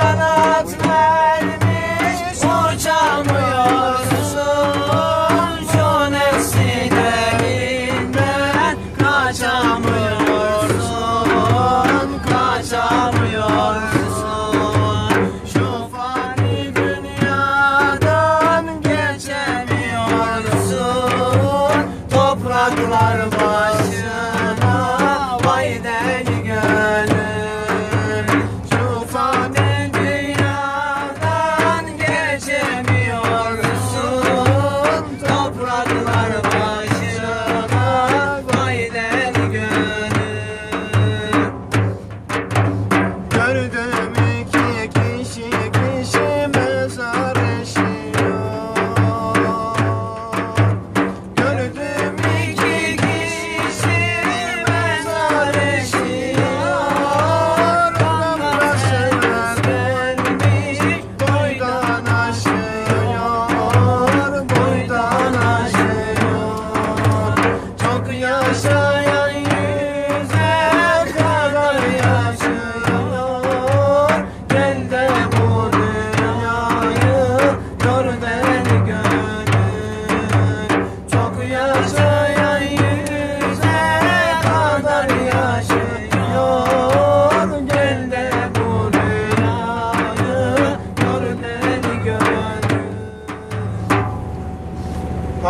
kanat vermiş. Uçamıyorsun Şu nefsi kaçamıyorsun Kaçamıyorsun. Şu fani dünyadan geçemiyorsun. Topraklar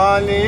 Money.